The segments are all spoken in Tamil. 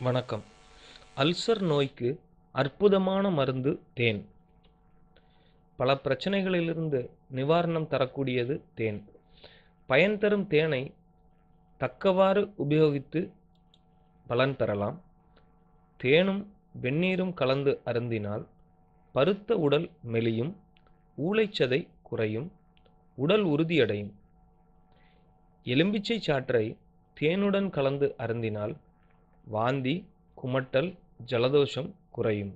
வணக்கம். அல்சர் நோய்க்கு அற்புதமான மருந்து தேன். பல பிரச்சனைகளிலிருந்து நிவாரணம் தரக்கூடியது தேன். பயன் தரும் தேனை தக்கவாறு உபயோகித்து பலன் பெறலாம் தேனும் வெந்நீரும் கலந்து அருந்தினால் பருத்த உடல் மெலியும் ஊளைச்சதை குறையும் உடல் உறுதியடையும். எலும்பிச்சை சாற்றை தேனுடன் கலந்து அருந்தினால் வாந்தி குமட்டல் ஜலதோஷம் குறையும்.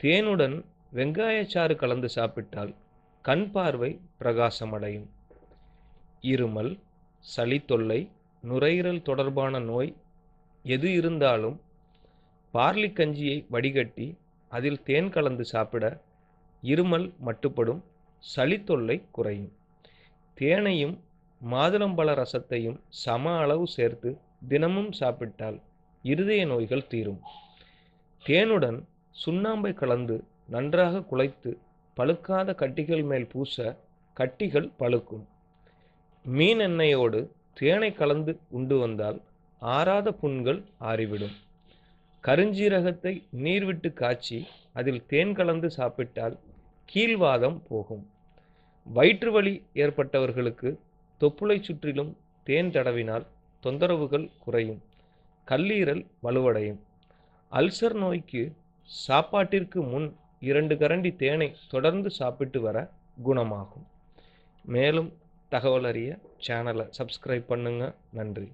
தேனுடன் வெங்காயச்சாறு கலந்து சாப்பிட்டால் கண் பார்வை பிரகாசமடையும். இருமல் சளி தொல்லை நுரையீரல் தொடர்பான நோய் எது இருந்தாலும் பார்லி கஞ்சியை வடிகட்டி அதில் தேன் கலந்து சாப்பிட இருமல் மட்டுப்படும் சளி தொல்லை குறையும். தேனையும் மாதுளம்பழ ரசத்தையும் சம அளவு சேர்த்து தினமும் சாப்பிட்டால் இருதய நோய்கள் தீரும். தேனுடன் சுண்ணாம்பை கலந்து நன்றாக குழைத்து பழுக்காத கட்டிகள் மேல் பூச கட்டிகள் பழுக்கும். மீன் எண்ணெயோடு தேனை கலந்து உண்டு வந்தால் ஆறாத புண்கள் ஆறிவிடும். கருஞ்சீரகத்தை நீர் விட்டு காய்ச்சி அதில் தேன் கலந்து சாப்பிட்டால் கீழ்வாதம் போகும். வயிற்று வலி ஏற்பட்டவர்களுக்கு தொப்புளை சுற்றிலும் தேன் தடவினால் தொந்தரவுகள் குறையும். கல்லீரல் வலுவடையும். அல்சர் நோய்க்கு சாப்பாட்டிற்கு முன் இரண்டு கரண்டி தேனை தொடர்ந்து சாப்பிட்டு வர குணமாகும். மேலும் தகவல் அறிய சேனலை சப்ஸ்கிரைப் பண்ணுங்கள் நன்றி.